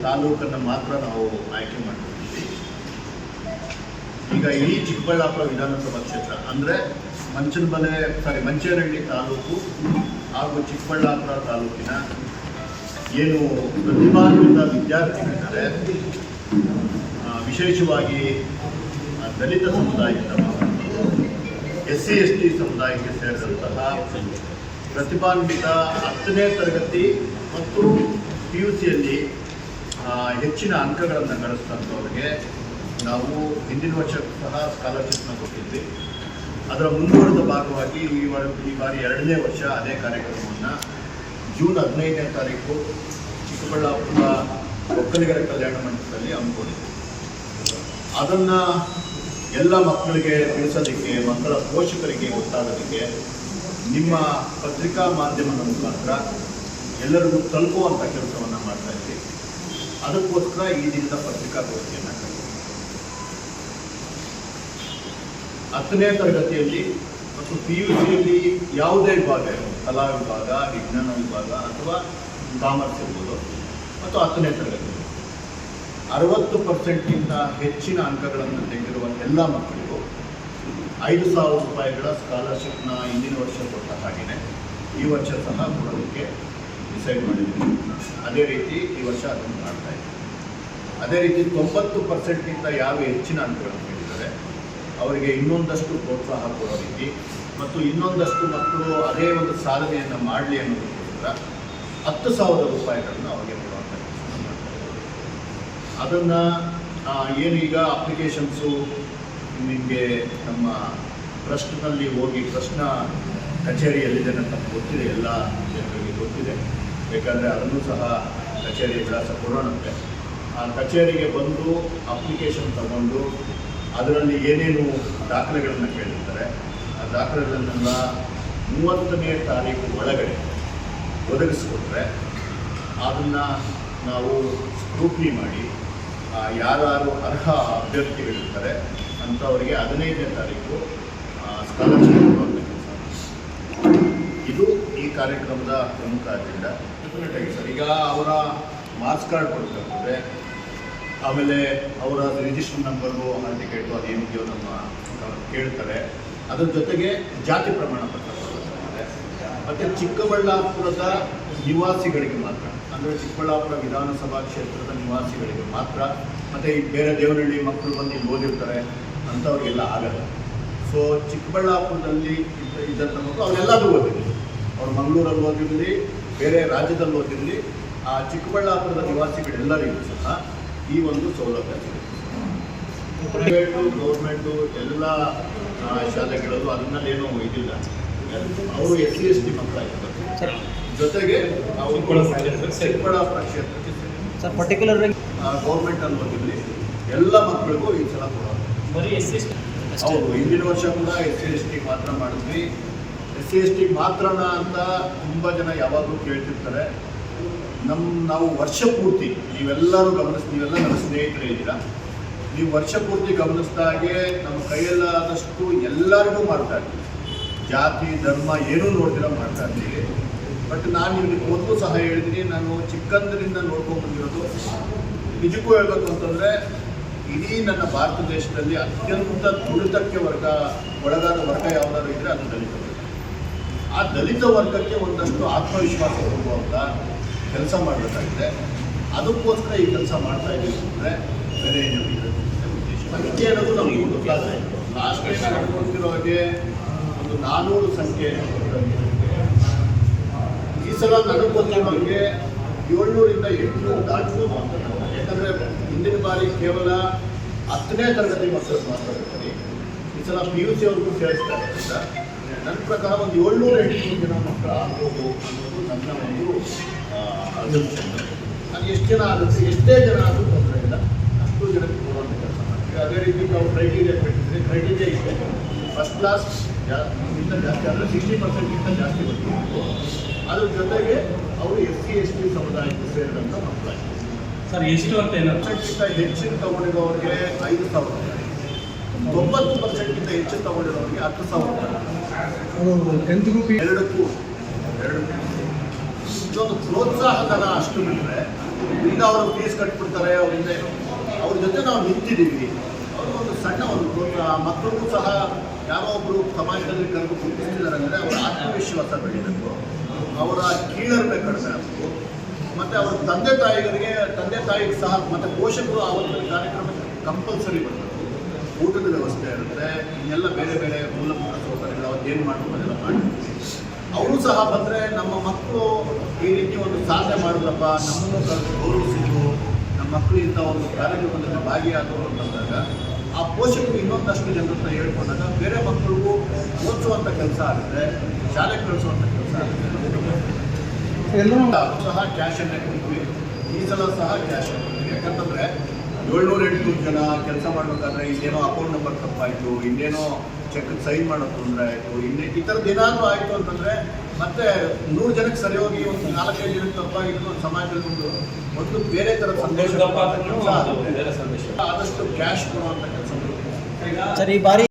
ತಾಲೂಕನ್ನು ಮಾತ್ರ ನಾವು ಆಯ್ಕೆ ಮಾಡ್ಕೊಂಡಿದ್ವಿ ಈಗ ಇಡೀ ಚಿಕ್ಕಬಳ್ಳಾಪುರ ವಿಧಾನಸಭಾ ಕ್ಷೇತ್ರ, ಅಂದರೆ ಮಂಚನಬಲೆ ಸಾರಿ ಮಂಚೇನಹಳ್ಳಿ ತಾಲೂಕು ಹಾಗೂ ಚಿಕ್ಕಬಳ್ಳಾಪುರ ತಾಲೂಕಿನ ಏನು ಪ್ರತಿಭಾನ್ವಿತ ವಿದ್ಯಾರ್ಥಿಗಳಿದ್ದಾರೆ ವಿಶೇಷವಾಗಿ ದಲಿತ ಸಮುದಾಯದ ಎಸ್ ಸಿ ಎಸ್ ಟಿ ಸಮುದಾಯಕ್ಕೆ ಸೇರಿದಂತಹ ಪ್ರತಿಭಾನ್ವಿತ ಹತ್ತನೇ ತರಗತಿ ಮತ್ತು ಪಿ ಯು ಸಿಯಲ್ಲಿ ಹೆಚ್ಚಿನ ಅಂಕಗಳನ್ನು ಗಳಿಸಿದಂಥವ್ರಿಗೆ ನಾವು ಹಿಂದಿನ ವರ್ಷ ಸಹ ಸ್ಕಾಲರ್ಶಿಪ್ನ ಕೊಟ್ಟಿದ್ವಿ. ಅದರ ಮುಂದುವರೆದ ಭಾಗವಾಗಿ ಈ ವಾರ ಈ ಬಾರಿ ಎರಡನೇ ವರ್ಷ ಅದೇ ಕಾರ್ಯಕ್ರಮವನ್ನು ಜೂನ್ ಹದಿನೈದನೇ ತಾರೀಕು ಚಿಕ್ಕಬಳ್ಳಾಪುರ ಒಕ್ಕಲಿಗರ ಕಲ್ಯಾಣ ಮಂಟಪದಲ್ಲಿ ಹಮ್ಮಿಕೊಂಡಿದ್ವಿ. ಅದನ್ನು ಎಲ್ಲ ಮಕ್ಕಳಿಗೆ ತಿಳಿಸೋದಕ್ಕೆ, ಮಕ್ಕಳ ಪೋಷಕರಿಗೆ ಗೊತ್ತಾಗೋದಕ್ಕೆ ನಿಮ್ಮ ಪತ್ರಿಕಾ ಮಾಧ್ಯಮದ ಮುಖಾಂತರ ಎಲ್ಲರಿಗೂ ತಲುಪುವಂಥ ಕೆಲಸವನ್ನು ಮಾಡ್ತಾ ಇದ್ವಿ ಅದಕ್ಕೋಸ್ಕರ ಈ ದಿನದ ಪತ್ರಿಕಾಗೋಷ್ಠಿಯನ್ನು. ಹತ್ತನೇ ತರಗತಿಯಲ್ಲಿ ಮತ್ತು ಪಿ ಯು ಸಿಯಲ್ಲಿ ಯಾವುದೇ ವಿಭಾಗ ಕಲಾ ವಿಭಾಗ, ವಿಜ್ಞಾನ ವಿಭಾಗ ಅಥವಾ ಕಾಮರ್ಸ್ ಇರ್ಬೋದು ಮತ್ತು ಹತ್ತನೇ ತರಗತಿ ಅರವತ್ತು ಪರ್ಸೆಂಟ್ಗಿಂತ ಹೆಚ್ಚಿನ ಅಂಕಗಳನ್ನು ತೆಗೆದಿರುವ ಎಲ್ಲ ಮಕ್ಕಳಿಗೂ ಐದು ಸಾವಿರ ರೂಪಾಯಿಗಳ ಸ್ಕಾಲರ್ಶಿಪ್ನ ಹಿಂದಿನ ವರ್ಷ ಕೊಟ್ಟ ಹಾಗೆಯೇ ಈ ವರ್ಷ ಸಹ ಕೊಡೋದಕ್ಕೆ ಡಿಸೈಡ್ ಮಾಡಿದ್ವಿ. ಅದೇ ರೀತಿ ಈ ವರ್ಷ ಅದನ್ನು ಮಾಡ್ತಾ ಇದ್ದೀವಿ ಅದೇ ರೀತಿ ತೊಂಬತ್ತು ಪರ್ಸೆಂಟ್ಗಿಂತ ಯಾವ ಹೆಚ್ಚಿನ ಅಂಕಗಳನ್ನು ಹೇಳಿದ್ದಾರೆ. ಅವರಿಗೆ ಇನ್ನೊಂದಷ್ಟು ಪ್ರೋತ್ಸಾಹ ಕೊಡೋ ರೀತಿ ಮತ್ತು ಇನ್ನೊಂದಷ್ಟು ಮಕ್ಕಳು ಅದೇ ಒಂದು ಸಾಧನೆಯನ್ನು ಮಾಡಲಿ ಅನ್ನೋದಕ್ಕೋಸ್ಕರ ಹತ್ತು ಸಾವಿರ ರೂಪಾಯಿಗಳನ್ನು ಅವರಿಗೆ ಕೊಡುವಂಥ. ಅದನ್ನು ಏನೀಗ ಅಪ್ಲಿಕೇಶನ್ಸು ನಿಮಗೆ ನಮ್ಮ ಟ್ರಸ್ಟ್ನಲ್ಲಿ ಹೋಗಿ ಟ್ರಸ್ಟ್ನ ಕಚೇರಿ ಎಲ್ಲಿದೆ ಅಂತ ನಮ್ಗೆ ಗೊತ್ತಿದೆ, ಎಲ್ಲ ಜನರಿಗೆ ಗೊತ್ತಿದೆ. ಬೇಕಾದರೆ ಅದನ್ನು ಸಹ ಕಚೇರಿ ವಿಳಾಸ ಕೊಡೋಣಂತೆ. ಆ ಕಚೇರಿಗೆ ಬಂದು ಅಪ್ಲಿಕೇಶನ್ ತಗೊಂಡು ಅದರಲ್ಲಿ ಏನೇನು ದಾಖಲೆಗಳನ್ನು ಕೇಳಿರ್ತಾರೆ, ಆ ದಾಖಲೆಗಳನ್ನೆಲ್ಲ ಮೂವತ್ತನೇ ತಾರೀಕು ಒಳಗಡೆ ಒದಗಿಸ್ಕೊಟ್ರೆ ಅದನ್ನು ನಾವು ಸ್ಕ್ರೂಟ್ನಿ ಮಾಡಿ ಯಾರು ಅರ್ಹ ಅಭ್ಯರ್ಥಿಗಳಿರ್ತಾರೆ, ಅಂಥವರಿಗೆ ಹದಿನೈದನೇ ತಾರೀಕು ಸ್ಕಾಲರ್ಶಿಪ್ ಕೊಡುವಂಥ ಕೆಲಸ ಇದು ಈ ಕಾರ್ಯಕ್ರಮದ ಪ್ರಮುಖ ಅಜೆಂಡಾ. ಈಗ ಅವರ ಮಾರ್ಕ್ಸ್ ಕಾರ್ಡ್ ಕೊಡ್ತಾರೆ ಆಮೇಲೆ ಅವರ ರಿಜಿಸ್ಟರ್ ನಂಬರು ಹಾಲ್ ಟಿಕೆಟು ಅದೇನಿದೆಯೋ ನಮ್ಮ ಕೇಳ್ತಾರೆ. ಅದರ ಜೊತೆಗೆ ಜಾತಿ ಪ್ರಮಾಣ ಪತ್ರ ಕೊಡಬೇಕಾಗ್ತದೆ ಮತ್ತು ಚಿಕ್ಕಬಳ್ಳಾಪುರದ ನಿವಾಸಿಗಳಿಗೆ ಮಾತ್ರ, ಅಂದರೆ ಚಿಕ್ಕಬಳ್ಳಾಪುರ ವಿಧಾನಸಭಾ ಕ್ಷೇತ್ರದ ನಿವಾಸಿಗಳಿಗೆ ಮಾತ್ರ, ಮತ್ತು ಈ ಬೇರೆ ದೇವನಹಳ್ಳಿ ಮಕ್ಕಳು ಬಂದು ಇಲ್ಲಿ ಓದಿರ್ತಾರೆ, ಅಂಥವ್ರಿಗೆಲ್ಲ ಆಗಲ್ಲ. ಸೊ ಚಿಕ್ಕಬಳ್ಳಾಪುರದಲ್ಲಿ ಇದ್ದ- ಇದ್ದಂಥ ಮಕ್ಕಳು ಅವರೆಲ್ಲರೂ ಓದಿರಲಿ ಅವ್ರು ಮಂಗಳೂರಲ್ಲಿ ಓದಿರಲಿ ಬೇರೆ ರಾಜ್ಯದಲ್ಲಿ ಓದಿರಲಿ ಆ ಚಿಕ್ಕಬಳ್ಳಾಪುರದ ನಿವಾಸಿಗಳೆಲ್ಲರಿಗೂ ಸಹ ಈ ಒಂದು ಸೌಲಭ್ಯ ಸಿಗುತ್ತೆ. ಪ್ರೈವೇಟು ಗೌರ್ಮೆಂಟು ಎಲ್ಲ ಶಾಲೆಗಳಲ್ಲೂ ಅದನ್ನಲ್ಲೇನು ಇದಿಲ್ಲ. ಅವರು ಎಸ್ ಸಿ ಎಸ್ ಟಿ ಮಕ್ಕಳಾಗಿರ್ತಾರೆ. ಜೊತೆಗೆ ಅವರು ಚಿಕ್ಕಬಳ್ಳಾಪುರ ಕ್ಷೇತ್ರಕ್ಕೆ ಸರ್ ಪರ್ಟಿಕ್ಯುಲರ್ ಗೌರ್ಮೆಂಟ್ ಅಲ್ಲಿ ಹೋಗಿರಲಿ ಎಲ್ಲ ಮಕ್ಕಳಿಗೂ ಈ ಸಲ ಕೊಡೋದು. ಬರೀ ಎಸ್ ಎಸ್ ಹೌದು ಹಿಂದಿನ ವರ್ಷ ಕೂಡ ಎಸ್ ಸಿ ಎಸ್ ಟಿ ಮಾತ್ರ ಮಾಡಿದ್ವಿ. ಸಿ ಎಸ್ ಟಿ ಮಾತ್ರನ ಅಂತ ತುಂಬ ಜನ ಯಾವಾಗಲೂ ಕೇಳ್ತಿರ್ತಾರೆ. ನಮ್ಮ ನಾವು ವರ್ಷ ಪೂರ್ತಿ ನೀವೆಲ್ಲರೂ ಗಮನಿಸ್ ನೀವೆಲ್ಲ ನನ್ನ ಸ್ನೇಹಿತರೇ ಇದ್ದೀರಾ? ನೀವು ವರ್ಷ ಪೂರ್ತಿ ಗಮನಿಸಿದಾಗೆ ನಮ್ಮ ಕೈಯಲ್ಲಾದಷ್ಟು ಎಲ್ಲರಿಗೂ ಮಾಡ್ತಾ ಇದ್ದೀವಿ. ಜಾತಿ, ಧರ್ಮ ಏನೂ ನೋಡ್ತೀರ ಮಾಡ್ತಾ ಇದ್ದೀವಿ. ಬಟ್ ನಾನು ನಿಮಗೆ ಮೊದಲು ಸಹ ಹೇಳಿದ್ದೀನಿ ನಾನು ಚಿಕ್ಕಂದಿನಿಂದ ನೋಡ್ಕೊಂಡು ಬಂದಿರೋದು. ನಿಜಕ್ಕೂ ಹೇಳ್ಬೇಕು ಅಂತಂದರೆ, ಇಡೀ ನನ್ನ ಭಾರತ ದೇಶದಲ್ಲಿ ಅತ್ಯಂತ ದುಡಿತಕ್ಕೆ ವರ್ಗ ಒಳಗಾದ ವರ್ಗ ಯಾವುದಾದ್ರು ಇದ್ದರೆ ಅದು ದಲಿತ ವರ್ಗ ಆ ದಲಿತ ವರ್ಗಕ್ಕೆ ಒಂದಷ್ಟು ಆತ್ಮವಿಶ್ವಾಸ ಕೊಡುವಂಥ ಕೆಲಸ ಮಾಡಬೇಕಾಗಿದೆ. ಅದಕ್ಕೋಸ್ಕರ ಈ ಕೆಲಸ ಮಾಡ್ತಾ ಇದ್ದೀವಿ ಅಂದರೆ ಬೇರೆ ಏನು ಸಂಖ್ಯೆ ಅನ್ನೋದು ನಮಗೆ ಒಂದು ಕ್ಲಾಸ್ ಲಾಸ್ಟ್ ಟೈಮ್ ನಡ್ಕೊಳ್ತಿರೋ ಹಾಗೆ ಒಂದು ನಾನ್ನೂರು ಸಂಖ್ಯೆ ಈ ಸಲ ಹಾಗೆ ಏಳ್ನೂರಿಂದ ಎಂಟುನೂರು ದಾಟಬಹುದು. ಯಾಕಂದರೆ ಹಿಂದಿನ ಬಾರಿ ಕೇವಲ ಹತ್ತನೇ ತರಗತಿ ಮಕ್ಕಳು ಮಾತಾಡ್ತೀವಿ ಈ ಸಲ ಪಿ ಯು ಸಿ ಅವ್ರಿಗೂ ಸೇರಿಸ್ತಾ ಇರೋದ್ರಿಂದ ಪ್ರಕಾರ ಒಂದು ಏಳ್ನೂರ ಎಂಟುನೂರು ಜನ ಮಕ್ಕಳು ಆಗ್ಬೋದು ಅನ್ನೋದು ನನ್ನ ಒಂದು ಅಸಂಪ್ಷನ್ ಅದು ಎಷ್ಟು ಜನ ಆಗುತ್ತೆ ಎಷ್ಟೇ ಜನ ಆದರೂ ತೊಂದರೆ ಇಲ್ಲ. ಅಷ್ಟು ಜನಕ್ಕೆ ಕೊಡುವಂಥ ಕೆಲಸ ಮಾಡ್ತೀವಿ. ಅದೇ ರೀತಿ ನಾವು ಕ್ರೈಟೀರಿಯಾ ಬಿಟ್ಟಿದ್ರೆ ಕ್ರೈಟೀರಿಯಾ ಇದೆ. ಫಸ್ಟ್ ಕ್ಲಾಸ್ ಜಾಸ್ತಿಗಿಂತ ಜಾಸ್ತಿ ಅಂದರೆ ಸಿಕ್ಸ್ಟಿ ಪರ್ಸೆಂಟ್ಗಿಂತ ಜಾಸ್ತಿ ಬರ್ತಿತ್ತು ಅದ್ರ ಜೊತೆಗೆ ಅವರು ಎಸ್ ಸಿ ಎಸ್ ಟಿ ಸಮುದಾಯಕ್ಕೆ ಸೇರಿದಂಥ ಮಕ್ಕಳಾಗಿದ್ದಾರೆ. ಸರ್ ಎಷ್ಟು ಅಂತ ಏನಾದ್ರು? ಹೆಚ್ಚಿನ ತಗೊಂಡಿರೋರಿಗೆ ಐದು ಸಾವಿರ. ತೊಂಬತ್ತು ಪರ್ಸೆಂಟ್ಗಿಂತ ಹೆಚ್ಚು ತಗೊಂಡಿರೋರಿಗೆ ಹತ್ತು ಸಾವಿರ ರೂಪಾಯಿ. ಟೆಂತ್ ಎರಡಕ್ಕೂ ಎರಡಕ್ಕೂ. ಇದೊಂದು ಪ್ರೋತ್ಸಾಹ ಧನ ಅಷ್ಟು ಬಿಟ್ಟರೆ ಇಲ್ಲ ಅವರು ಫೀಸ್ ಕಟ್ಬಿಡ್ತಾರೆ ಅವರಿಂದ ಏನು ಅವ್ರ ಜೊತೆ ನಾವು ನಿಂತಿದ್ದೀವಿ. ಅವರು ಒಂದು ಸಣ್ಣ ಒಂದು ಪ್ರೋತ್ಸಾಹ ಮಕ್ಕಳಿಗೂ ಸಹ ಯಾರೋ ಒಬ್ಬರು ಸಮಾಜದಲ್ಲಿ ಕರೆದು ಗುರುತಿಸ್ತಿದ್ದಾರೆ ಅಂದರೆ ಅವರ ಆತ್ಮವಿಶ್ವಾಸ ಬೆಳೀಬೇಕು. ಅವರ ಕೀಳರಿಮೆ ಕಡಿಮೆ ಆಗಬೇಕು. ಮತ್ತು ಅವರ ತಂದೆ ತಾಯಿಗಳಿಗೆ ತಂದೆ ತಾಯಿಗೆ ಸಹ ಮತ್ತು ಪೋಷಕರು ಆವತ್ತಿನ ಕಾರ್ಯಕ್ರಮಕ್ಕೆ ಕಂಪಲ್ಸರಿ ಬರಬೇಕು ಊಟದ ವ್ಯವಸ್ಥೆ ಇರುತ್ತೆ ಇನ್ನೆಲ್ಲ ಬೇರೆ ಬೇರೆ ಮೂಲಭೂತ ಸೌಕರ್ಯಗಳು ಅವ್ರು ಏನು ಮಾಡಬೇಕು ಅದೆಲ್ಲ ಅವರು ಸಹ ಬಂದರೆ ನಮ್ಮ ಮಕ್ಕಳು ಈ ರೀತಿ ಒಂದು ಸಾಧನೆ ಮಾಡಿದ್ರಪ್ಪ ನಮ್ಮನ್ನು ಕರೆದು ಗೌರವಿಸಿದ್ರು ನಮ್ಮ ಮಕ್ಕಳು ಇಂಥ ಒಂದು ಕಾರ್ಯಕ್ರಮದಲ್ಲಿ ಭಾಗಿಯಾದವರು ಅಂತಂದಾಗ ಆ ಪೋಷಕರು ಇನ್ನೊಂದಷ್ಟು ಜನರ ಹತ್ರ ಹೇಳ್ಕೊಂಡಾಗ ಬೇರೆ ಮಕ್ಕಳಿಗೂ ಓದಿಸುವಂಥ ಕೆಲಸ ಆಗುತ್ತೆ ಶಾಲೆಗೆ ಕಳಿಸುವಂಥ ಕೆಲಸ ಆಗುತ್ತೆ. ಎಲ್ಲರೂ ಸಹ ಕ್ಯಾಶನ್ನೇ ಕೊಡ್ತೀವಿ. ಈ ಸಲ ಸಹ ಕ್ಯಾಶ್ ಕೊಡ್ತೀವಿ. ಯಾಕಂತಂದ್ರೆ ಏಳ್ನೂರ ಎಂಟುನೂರು ಜನ ಕೆಲಸ ಮಾಡಬೇಕಾದ್ರೆ ಇನ್ನೇನೋ ಅಕೌಂಟ್ ನಂಬರ್ ತಪ್ಪಾಯಿತು ಇನ್ನೇನೋ ಚೆಕ್ ಸೈನ್ ಮಾಡೋ ತೊಂದರೆ ಆಯಿತು ಇನ್ನೇ ಈ ಥರದ್ದು ಏನಾದರೂ ಆಯಿತು ಅಂತಂದರೆ ಮತ್ತೆ ನೂರು ಜನಕ್ಕೆ ಸರಿ ಹೋಗಿ ಒಂದು ನಾಲ್ಕೈದು ಜನಕ್ಕೆ ತಪ್ಪಾಗಿದ್ದು ಒಂದು ಸಮಾಜದಲ್ಲಿ ಒಂದು ಒಂದು ಬೇರೆ ಥರದ ಸಂದೇಶ ಆದಷ್ಟು ಕ್ಯಾಶ್ ಕೊಡುವಂಥ ಕೆಲಸ. ಈಗ ಸರ್ ಬಾರಿ